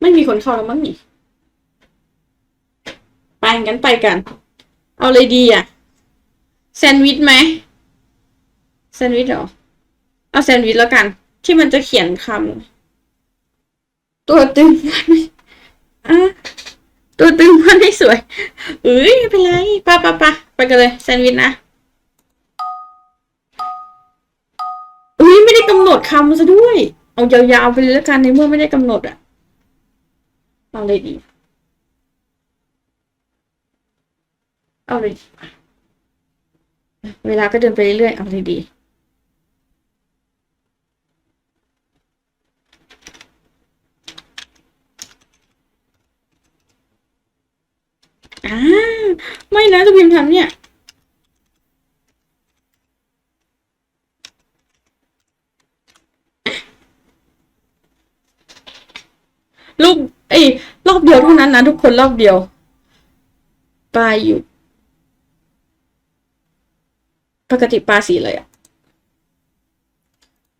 ไม่มีคนเข้าแล้วมั้งนี่ไปงั้นไปกัน เอาเลยดีอะ แซนด์วิชไหมแซนด์วิชเหรอ เอาแซนด์วิชแล้วกัน ที่มันจะเขียนคำตัวตึงมันอะตัวตึงมันไม่สวยเอ้ยไม่เป็นไรป้าป้าป้าไปกันเลยแซนด์วิชนะเอ้ยไม่ได้กำหนดคำซะด้วย เอายาวๆไปเลยแล้วกันในเมื่อไม่ได้กำหนดอะ เอาเลยดี เอาเลยดีเวลาก็เดินไปเรื่อยๆ เอาเลยดี อ่า ไม่นะจะพิมพ์ทำเนี่ยลูก เอ้ยรอบเดียวเท่านั้นนะทุกคนรอบเดียวปลาอยู่ ปกติปลาสีอะไรอะ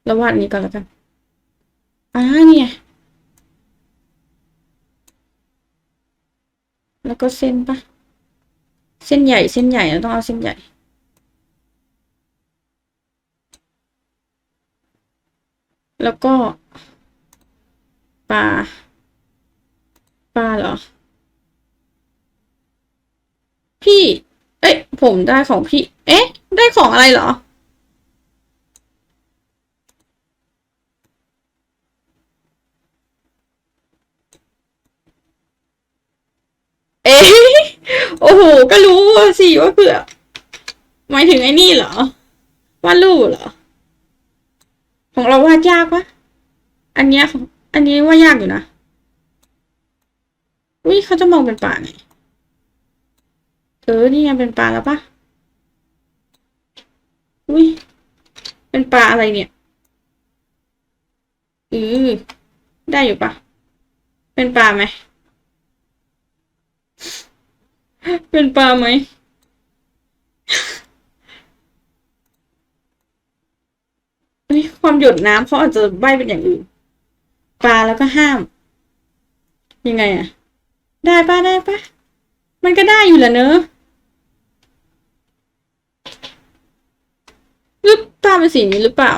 แล้ววาดนี้ก่อนแล้วกันอ่าเนี่ยแล้วก็เส้นปะเส้นใหญ่เส้นใหญ่เราต้องเอาเส้นใหญ่แล้วก็ปลา ปลาเหรอ พี่ เอ้ยผมได้ของพี่ เอ๊ะ ได้ของอะไรเหรอ เอ๊ะ โอ้โห ก็รู้สิว่าเผื่อหมายถึงไอ้นี่เหรอวาดรูปเหรอ ของเราวาดยากปะอันเนี้ยของอันนี้ว่ายากอยู่นะ อุ้ยเขาจะมองเป็นปลาไงเออนี่ไงเป็นปลาแล้วปะอุ้ยเป็นปลาอะไรเนี่ย อือ ได้อยู่ปะ เป็นปลาไหม เป็นปลาไหมเฮ้ยความหยดน้ำเขาอาจจะใบเป็นอย่างอื่น ปลาแล้วก็ห้าม ยังไงอะ ได้ปะได้ปะมันก็ได้อยู่แหละเนอะรือตาเป็นสีนี้หรือเปล่า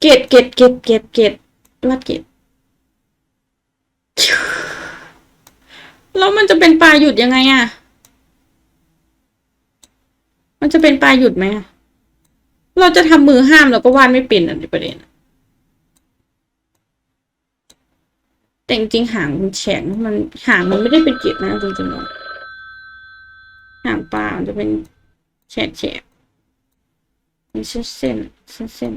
เกตเกตเกตเกตเกตวาดเกตแล้วมันจะเป็นปลาหยุดยังไงอะมันจะเป็นปลาหยุดไหมเราจะทำมือห้ามเราก็วาดไม่เป็นอะในประเด็นอะ แต่จริงๆหางมันแฉงมันหางมันไม่ได้เป็นเกล็ดนะจริงๆแล้วหางปลามันจะเป็นแฉกแฉกเป็นเส้นเส้นเส้นเส้น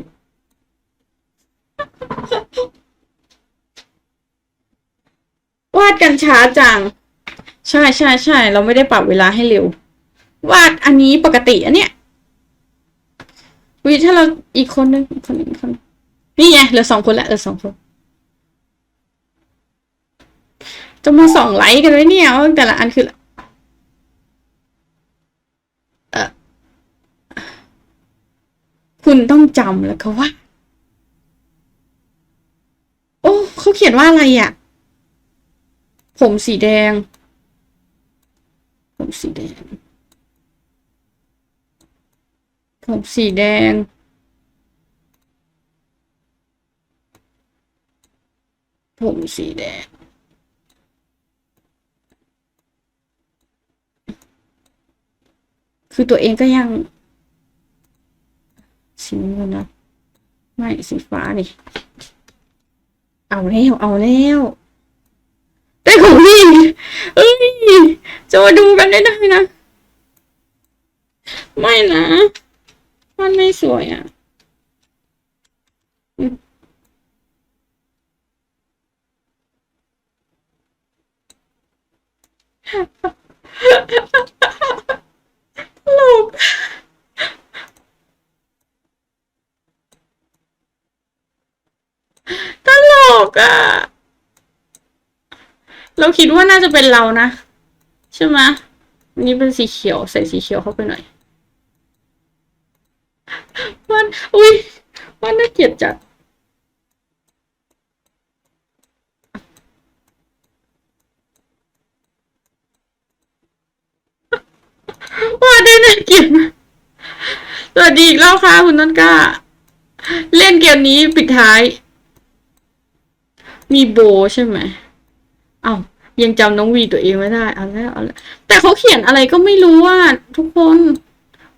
วาดกันช้าจัง ใช่ใช่ใช่เราไม่ได้ปรับเวลาให้เร็ว วาดอันนี้ปกติอันเนี้ยวิถ้าเราอีกคนนึงคนนึงคนนี่ไงเหลือสองคนละเหลือสองคน จะมาส่องไลค์กันไว้เนี่ยแต่ละอันคือเออคุณต้องจำแล้วก็ว่า โอ้ เขาเขียนว่าอะไรอะ ผมสีแดง ผมสีแดง ผมสีแดง ผมสีแดง คือตัวเองก็ยังสีน้ำเงินนะไม่สีฟ้านี่เอาแล้วเอาแล้วได้ของพี่เอ้ยจะมาดูกันได้ได้นะ ไม่นะมันไม่สวยอะอืม ตลกอะเราคิดว่าน่าจะเป็นเรานะ ใช่ไหมนี่เป็นสีเขียว ใส่สีเขียวเข้าไปหน่อยมันอุ้ยมันน่าเกลียดจัด ว่าได้ในเกมสวัสดีอีกแล้วค่ะคุณต้นกล้า เล่นเกมนี้ปิดท้าย มีโบใช่ไหมเอ้ายังจำน้องวีตัวเองไม่ได้เอาแล้วเอาแล้วแต่เขาเขียนอะไรก็ไม่รู้ว่า ทุกคน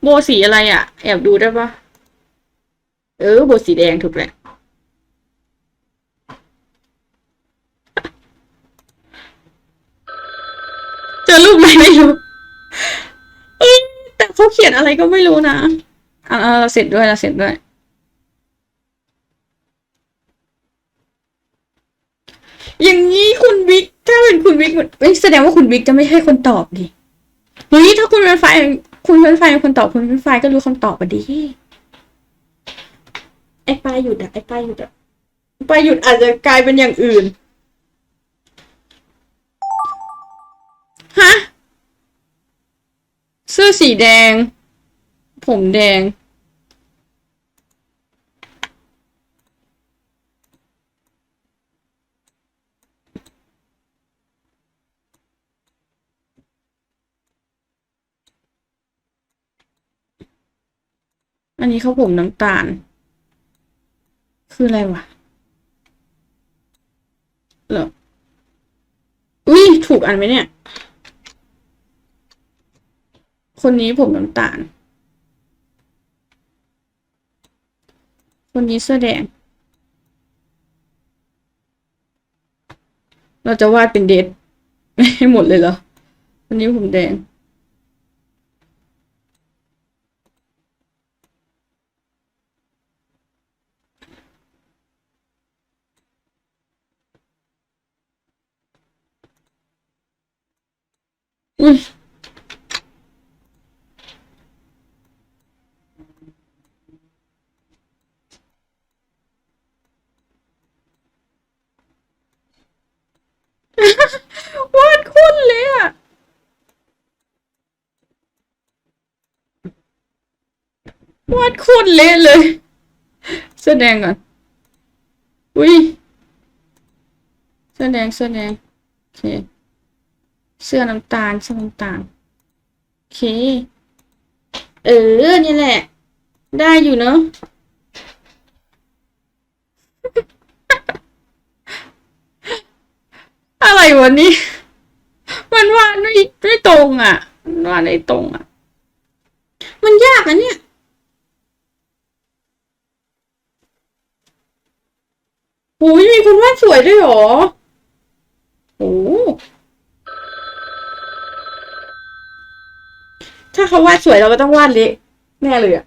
โบสีอะไรอะ่ะ แอบดูได้ปะเออโบสีแดงถูกแหละเจอรูปอะไรไม่รู้ เขาเขียนอะไรก็ไม่รู้นะอ่าเราเสร็จด้วยเราเสร็จด้วย อย่างนี้คุณบิ๊กถ้าเป็นคุณบิ๊กเอ้ยแสดงว่าคุณบิ๊กจะไม่ใช่คนตอบดิเฮ้ยถ้าคุณเป็นไฟคุณเป็นไฟคนตอบคุณเป็นไฟก็รู้คำตอบอะดิไอ้ปลายหยุดอะไอ้ปลายหยุดอะปลายหยุดอาจจะกลายเป็นอย่างอื่น สื้อสีแดง ผมแดง อันนี้เขาผมน้ำตาล คืออะไรวะเหรออุ้ยถูกอันไหมเนี่ย คนนี้ผมน้ำตาล คนนี้เสื้อแดง เราจะวาดเป็นเดทให้หมดเลยเหรอ คนนี้ผมแดง อุ้ย วาดคุณเลยอะ วาดคุณเละเลยแสดงก่อนอุ้ยแสดงแสดงโอเคเสื้อน้ำตาลเสื้อน้ำตาลโอเค เออนี่แหละ ได้อยู่เนอะอะไรวะนี่มันวาดไม่ไม่ตรงอะวาดไม่ตรงอะ มันยากอะเนี่ย โอ้ยมีคนวาดสวยด้วยหรอโอ้ถ้าเขาวาดสวยเราก็ต้องวาดเละแน่เลยอะ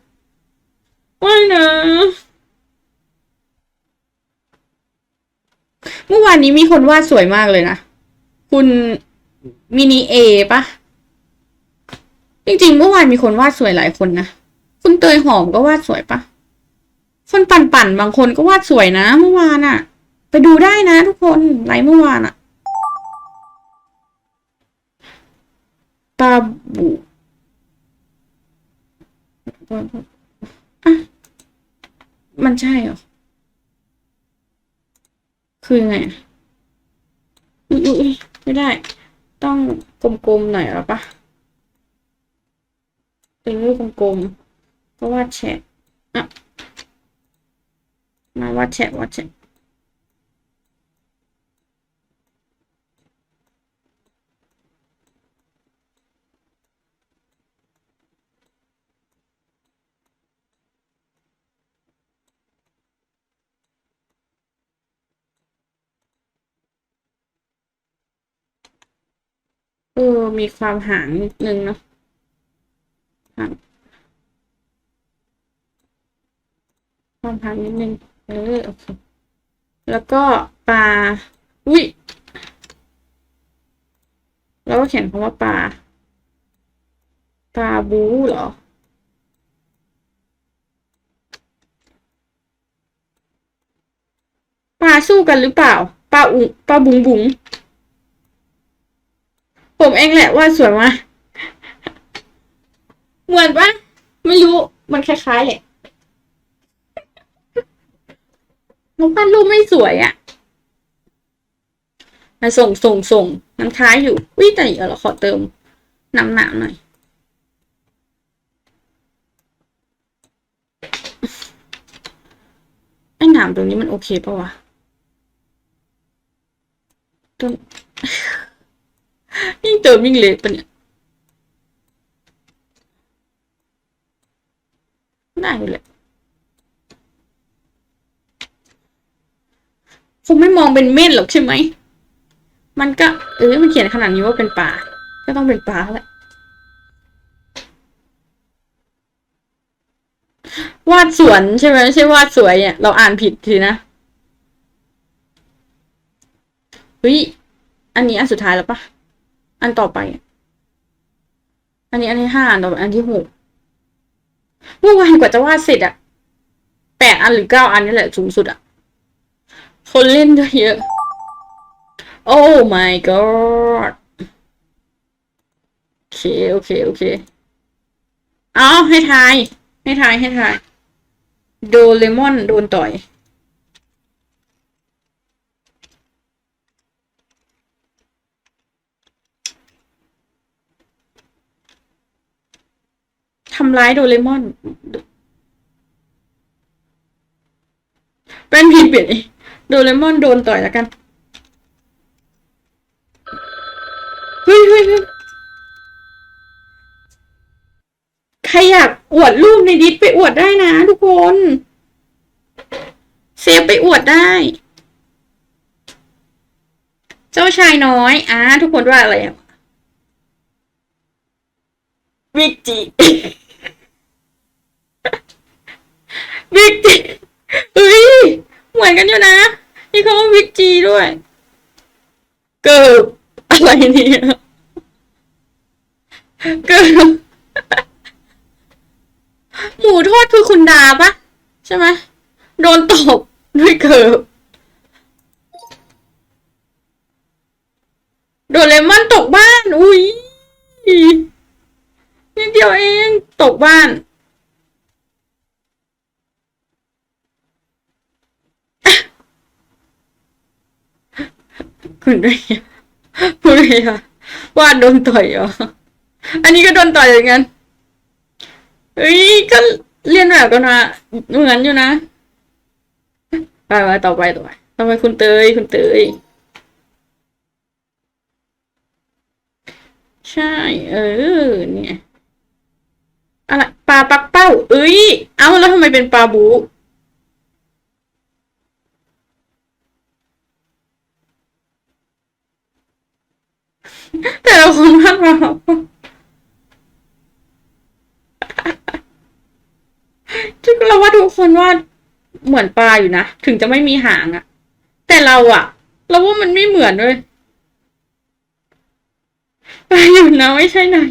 ว่ายนะเมื่อวานนี้มีคนวาดสวยมากเลยนะ คุณมินิเอปะจริงๆเมื่อวานมีคนวาดสวยหลายคนนะ คุณเตยหอมก็วาดสวยปะ คนปั่นๆบางคนก็วาดสวยนะเมื่อวานอะไปดูได้นะทุกคนไลฟ์เมื่อวานอะปาบุอะมันใช่เหรอ คือไงอะอุ๊ยไม่ได้ ต้องกลมๆหน่อยหรอปะเป็นรูปกลมๆก็วาดแฉะอะ มาวาดแฉะวาดแฉะเออ มีความห่างนิดนึงเนาะห่างความห่างนิดนึง เออโอเคแล้วก็ปลาอุ้ยแล้วก็เขียนคำว่าปลาปลาบูเหรอปลาสู้กันหรือเปล่าปลาอุปลาบุงบุงผมเองแหละว่าสวยมากเหมือนปะไม่รู้มันคล้ายๆแหละ น้องปั้นรูปไม่สวยอะ่ะส่งส่งส่งมันคล้ายอยู่อุ้ยแต่เดี๋ยวเราขอเติมน้ำหนาหน่อยไอ้หนามตรงนี้มันโอเคปะวะตรงยิ่งเติมยิ่งเละปะเนี่ยได้เลย คงไม่มองเป็นเม่นหรอกใช่ไหม มันก็ เออมันเขียนขนาดนี้ว่าเป็นป่า ก็ต้องเป็นป่าแหละ วาดสวนใช่ไหมไม่ใช่วาดสวยเนี่ย เราอ่านผิดทีนะ เฮ้ย อันนี้อันสุดท้ายแล้วปะ อันต่อไป อันนี้อันที่ห้าอันต่อไปอันที่หกเมื่อวานกว่าจะวาดเสร็จอะแปดอันหรือเก้าอันนี่แหละสูงสุดอะ คนเล่นด้วเยอะ โอ้ my god โอเค โอเค โอเค เอาให้ทาย ให้ทาย ให้ทาย โดเรมอนโดนต่อย ทำร้ายโดเรมอน เป็นผิดเปลี่ยนอง โดเรมอนโดนต่อยแล้วกันเฮ้ยเฮ้ยเฮ้ยใครอยากอวดรูปในดิสไปอวดได้นะทุกคน เซฟไปอวดได้ เจ้าชายน้อยอ่าทุกคนว่าอะไรอะวิกจิวิกจิเฮ้ย เหมือนกันอยู่นะ นี่เขาว่าวิกจีด้วย เกิบอะไรเนี่ยเกิบหมูทอดคือคุณดาปะใช่ไหมโดนตบด้วยเกิบโดนเรมอนตกบ้าน อุ้ยนิดเดียวเอง ตกบ้าน คุณด้วยคุณด้วยค่ะว่าโดนต่อยเหรออันนี้ก็โดนต่อยเหมือนกันเฮ้ยก็เรียนแบบกันมาเหมือนอยู่นะไปไปต่อไปต่อไปต่อไปคุณเตยคุณเตยใช่ เออ เนี่ยอะไรปลาปักเป้า เอ้ย เอ้าแล้วทำไมเป็นปลาบู แต่ละคนวาดมาทุกเราว่าทุกคนวาดเหมือนปลาอยู่นะ ถึงจะไม่มีหางอะแต่เราอะเราว่ามันไม่เหมือนด้วยปลาอยู่นะไม่ใช่นาย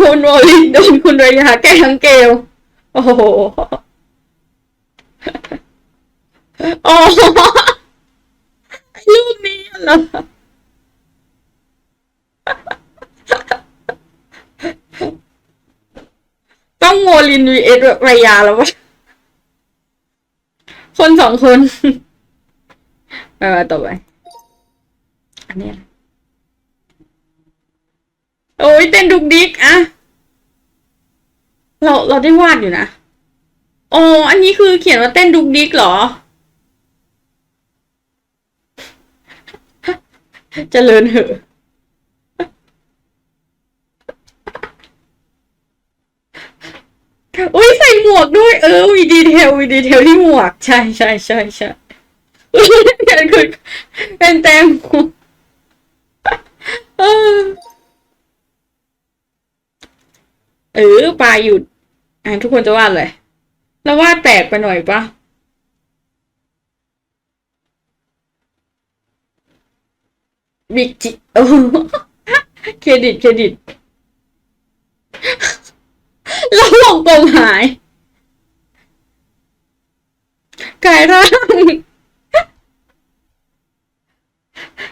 คุณโอลินโดนคุณเรยาแก้ทั้งเกลโอ้โห อ๋อรูปนี้เหรอต้องโมลินวีเอสระยาแล้ววะคนสองคนไปมาต่อไป อันนี้โอ้ยเต้นดุกดิกอะเราเราได้วาดอยู่นะ อ๋ออันนี้คือเขียนว่าเต้นดุกดิกเหรอ เจริญเหอะ อุ้ยใส่หมวกด้วย เออมีดีเทลมีดีเทลที่หมวก ใช่ใช่ใช่ใช่เป็นคือเป็นแตงโมเออเออปลาหยุดอะทุกคนจะวาดเลย แล้ววาดแปลกไปหน่อยปะบิ๊กจิโอ้เครดิตเครดิตแล้ววงกลมหายกลายร่าง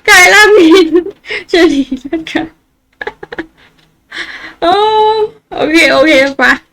กลายร่างมินจะดีแล้วกันโอ้โอเค โอเคไปะ